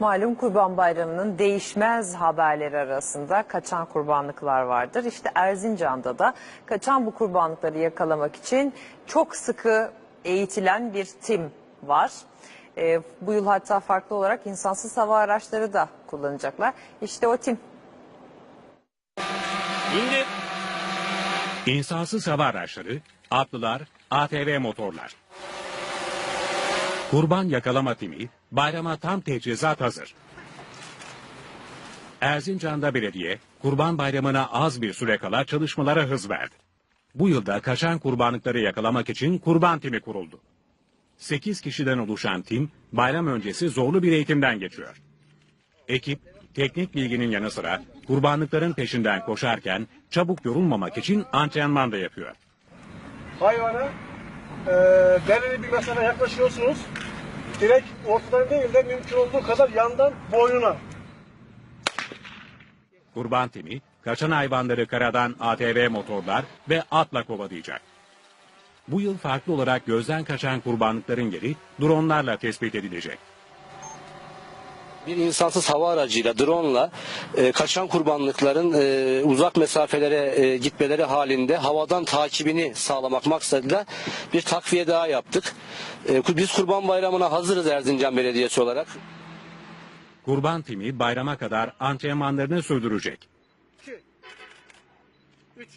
Malum Kurban Bayramı'nın değişmez haberleri arasında kaçan kurbanlıklar vardır. İşte Erzincan'da da kaçan bu kurbanlıkları yakalamak için çok sıkı eğitilen bir tim var. Ee, bu yıl hatta farklı olarak insansız hava araçları da kullanacaklar. İşte o tim. İndir. İnsansız hava araçları, atlılar, ATV motorlar. Kurban yakalama timi bayrama tam teçhizat hazır. Erzincan'da belediye kurban bayramına az bir süre kala çalışmalara hız verdi. Bu yılda kaçan kurbanlıkları yakalamak için kurban timi kuruldu. 8 kişiden oluşan tim bayram öncesi zorlu bir eğitimden geçiyor. Ekip teknik bilginin yanı sıra kurbanlıkların peşinden koşarken çabuk yorulmamak için antrenman da yapıyor. hayvana e, belirli bir mesafe yaklaşıyorsunuz. Direkt ortadan değil de mümkün olduğu kadar yandan boynuna. Kurban timi kaçan hayvanları karadan ATV motorlar ve atla kovalayacak. Bu yıl farklı olarak gözden kaçan kurbanlıkların yeri dronlarla tespit edilecek. Bir insansız hava aracıyla, drone'la e, kaçan kurbanlıkların e, uzak mesafelere e, gitmeleri halinde havadan takibini sağlamak maksadıyla bir takviye daha yaptık. E, biz Kurban Bayramı'na hazırız Erzincan Belediyesi olarak. Kurban timi bayrama kadar antrenmanlarını sürdürecek. 3